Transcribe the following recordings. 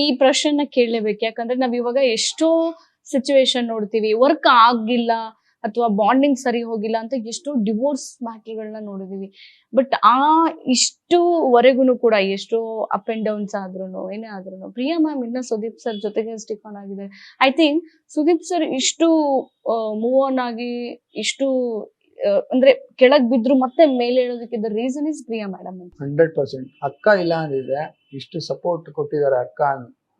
ಈ ಪ್ರಶ್ನೆನ ಕೇಳಲೇಬೇಕು. ಯಾಕಂದ್ರೆ ನಾವ್ ಇವಾಗ ಎಷ್ಟೋ ಸಿಚುವೇಶನ್ ನೋಡ್ತೀವಿ. ವರ್ಕ್ ಆಗಿಲ್ಲ ಅಥವಾ ಬಾಂಡಿಂಗ್ ಸರಿ ಹೋಗಿಲ್ಲ ಅಂತ ಎಷ್ಟೋ ಡಿವೋರ್ಸ್ ಬಾಕಿಗಳನ್ನ ನೋಡಿದೀವಿ. ಬಟ್ ಆ ಇಷ್ಟುವರೆಗೂ ಕೂಡ ಎಷ್ಟೋ ಅಪ್ ಅಂಡ್ ಡೌನ್ಸ್ ಆದ್ರೂ ಏನೇ ಆದ್ರೂ ಪ್ರಿಯಾ ಮ್ಯಾಮ್ ಇನ್ನ ಸುದೀಪ್ ಸರ್ ಜೊತೆಗೆ ಸ್ಟಿಕ್ ಆನ್ ಆಗಿದ್ದಾರೆ ಐ ಥಿಂಕ್ ಸುದೀಪ್ ಸರ್ ಇಷ್ಟು ಮೂವ್ ಆನ್ ಆಗಿ ಇಷ್ಟು ಅಂದ್ರೆ ಕೆಳಗ್ ಬಿದ್ರು ಮತ್ತೆ ಮೇಲೆ ಹೇಳೋದಕ್ಕಿದ್ದ reason is Priya madam hundred percent ಅಕ್ಕ ಇಲ್ಲ ಅಂದಿದ್ರೆ ಇಷ್ಟು ಸಪೋರ್ಟ್ ಕೊಟ್ಟಿದ್ದಾರೆ ಅಕ್ಕ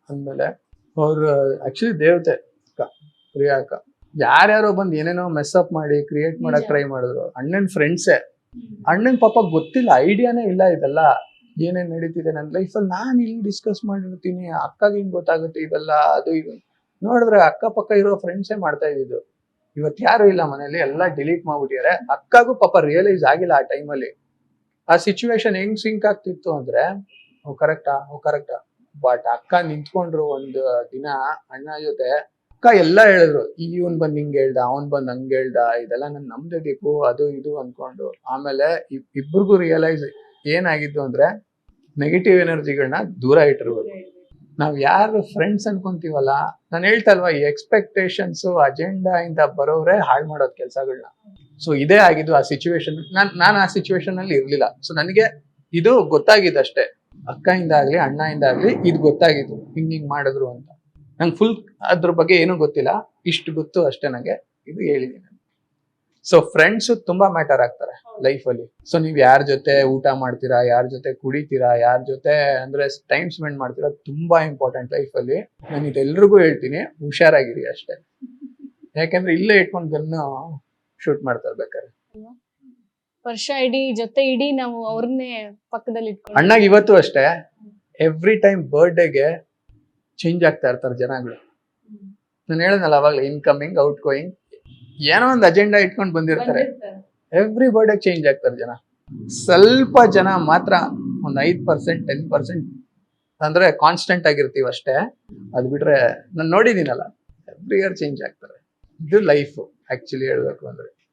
ಅಂದ್ಮೇಲೆ ಅವ್ರು ಆಕ್ಚುಲಿ ದೇವತೆ ಅಕ್ಕ ಪ್ರಿಯಾ ಅಕ್ಕ. ಯಾರ್ಯಾರೋ ಬಂದು ಏನೇನೋ ಮೆಸ್ ಅಪ್ ಮಾಡಿ ಕ್ರಿಯೇಟ್ ಮಾಡಕ್ ಟ್ರೈ ಮಾಡಿದ್ರು. ಅಣ್ಣನ್ ಫ್ರೆಂಡ್ಸೇ ಅಣ್ಣನ್ ಪಾಪ ಗೊತ್ತಿಲ್ಲ ಐಡಿಯಾನೇ ಇಲ್ಲ ಇದೆಲ್ಲ. ಏನೇನ್ ನಡೀತಿದೆ ನನ್ನ ಲೈಫಲ್ಲಿ ನಾನು ಇಲ್ಲಿ ಡಿಸ್ಕಸ್ ಮಾಡಿರ್ತೀನಿ ಅಕ್ಕಗೆ ಹಿಂಗ್ ಗೊತ್ತಾಗುತ್ತೆ ಇದೆಲ್ಲ ಅದು ಇದು. ನೋಡಿದ್ರೆ ಅಕ್ಕಪಕ್ಕ ಇರೋ ಫ್ರೆಂಡ್ಸೇ ಮಾಡ್ತಾ ಇದ್ದಿದ್ದು. ಇವತ್ತು ಯಾರು ಇಲ್ಲ ಮನೇಲಿ ಎಲ್ಲ ಡಿಲೀಟ್ ಮಾಡ್ಬಿಟ್ಟಿದ್ದಾರೆ ಅಕ್ಕಗೂ ಪಾಪ ರಿಯಲೈಸ್ ಆಗಿಲ್ಲ ಆ ಟೈಮಲ್ಲಿ ಆ ಸಿಚುವೇಶನ್ ಹೆಂಗ್ ಸಿಂಕ್ ಆಗ್ತಿತ್ತು ಅಂದ್ರೆ, ಓ ಕರೆಕ್ಟಾ ಕರೆಕ್ಟಾ ಬಟ್ ಅಕ್ಕ ನಿಂತ್ಕೊಂಡ್ರು ಒಂದು ದಿನ, ಅಣ್ಣ ಜೊತೆ, ಅಕ್ಕ ಎಲ್ಲ ಹೇಳಿದ್ರು ಇವನ್ ಬಂದ್ ಹಿಂಗ್ ಹೇಳ್ದ, ಅವನ್ ಬಂದ್ ಹಂಗ್ ಹೇಳ್ದ, ಇದೆಲ್ಲ ನನ್ ನಮ್ದಿಬೇಕು ಅದು ಇದು ಅನ್ಕೊಂಡು. ಆಮೇಲೆ ಇಬ್ಬರಿಗೂ ರಿಯಲೈಸ್ ಏನಾಗಿದ್ದು ಅಂದ್ರೆ ನೆಗೆಟಿವ್ ಎನರ್ಜಿಗಳನ್ನ ದೂರ ಇಟ್ಟಿರ್ಬೇಕು. ನಾವ್ ಯಾರು ಫ್ರೆಂಡ್ಸ್ ಅನ್ಕೊಂತೀವಲ್ಲ, ನಾನು ಹೇಳ್ತಲ್ವಾ ಈ ಎಕ್ಸ್ಪೆಕ್ಟೇಷನ್ಸ್ ಅಜೆಂಡಾ ಇಂದ ಬರೋರೆ ಹಾಳು ಮಾಡೋದ್ ಕೆಲಸಗಳನ್ನ ಸೊ ಇದೇ ಆಗಿದ್ದು ಆ ಸಿಚುವೇಶನ್ ನಾನ್, ನಾನು ಆ ಸಿಚುವೇಶನ್ ಅಲ್ಲಿ ಇರ್ಲಿಲ್ಲ. ಸೊ ನನಗೆ ಇದು ಗೊತ್ತಾಗಿದ್ದು ಅಷ್ಟೇ ಅಕ್ಕಯಿಂದ ಆಗಲಿ, ಅಣ್ಣಯಿಂದ ಆಗ್ಲಿ ಇದು ಗೊತ್ತಾಗಿದ್ದು. ಹಿಂಗ್ ಹಿಂಗ್ ಮಾಡಿದ್ರು ಅಂತ. ನಂಗೆ ಫುಲ್ ಅದ್ರ ಬಗ್ಗೆ ಏನೂ ಗೊತ್ತಿಲ್ಲ. ಇಷ್ಟು ಗೊತ್ತು ಅಷ್ಟೇ ನಂಗೆ. ಇದು ಹೇಳಿದ್ದೀನಿ ಸೊ ಫ್ರೆಂಡ್ಸ್ ತುಂಬಾ ಮ್ಯಾಟರ್ ಆಗ್ತಾರೆ ಲೈಫ್ ಅಲ್ಲಿ. ಸೊ ನೀವ್ ಯಾರ ಜೊತೆ ಊಟ ಮಾಡ್ತೀರಾ ಯಾರ ಜೊತೆ ಕುಡಿತೀರಾ ಯಾರ ಜೊತೆ ಅಂದ್ರೆ ಟೈಮ್ ಸ್ಪೆಂಡ್ ಮಾಡ್ತೀರಾ ತುಂಬಾ ಇಂಪಾರ್ಟೆಂಟ್ ಲೈಫ್ ಅಲ್ಲಿ. ನಾನು ಇದೆಲ್ರಿಗೂ ಹೇಳ್ತೀನಿ ಹುಷಾರಾಗಿರಿ ಅಷ್ಟೇ. ಯಾಕಂದ್ರೆ ಇಲ್ಲೇ ಇಟ್ಕೊಂಡು ಗನ್ ಶೂಟ್ ಮಾಡ್ತಾ ಇರ್ಬೇಕಾದ್ರೆ ವರ್ಷ ಇಡೀ ಜೊತೆ ಇಡೀ ನಾವು ಅವ್ರನ್ನೇ ಪಕ್ಕದಲ್ಲಿ ಇಟ್ಕೊಂಡು. ಅಣ್ಣಗ್ ಇವತ್ತು ಅಷ್ಟೇ ಎವ್ರಿ ಟೈಮ್ ಬರ್ಡೇಗೆ ಚೇಂಜ್ ಆಗ್ತಾ ಇರ್ತಾರೆ ಜನಗಳು. ನಾನು ಹೇಳಿದ್ನಲ್ಲ ಅವಾಗ ಇನ್ಕಮಿಂಗ್ ಔಟ್ ಗೋಯಿಂಗ್ ಏನೋ ಒಂದು ಅಜೆಂಡಾ ಇಟ್ಕೊಂಡು ಬಂದಿರ್ತಾರೆ. ಎವ್ರಿ ಬರ್ಡೇ ಚೇಂಜ್ ಆಗ್ತಾರೆ ಜನ. ಸ್ವಲ್ಪ ಜನ ಮಾತ್ರ ಒಂದ್ ಐದ್ ಪರ್ಸೆಂಟ್ ಟೆನ್ ಪರ್ಸೆಂಟ್ ಅಂದ್ರೆ ಕಾನ್ಸ್ಟೆಂಟ್ ಆಗಿರ್ತೀವಿ ಅಷ್ಟೇ. ಅದ್ ಬಿಟ್ರೆ ನಾನು ನೋಡಿದೀನಲ್ಲ. ಎವ್ರಿ ಇಯರ್ ಚೇಂಜ್ ಆಗ್ತಾರೆ. ಇದು ಲೈಫ್ ಆಕ್ಚುಲಿ ಹೇಳ್ಬೇಕು ಅಂದ್ರೆ.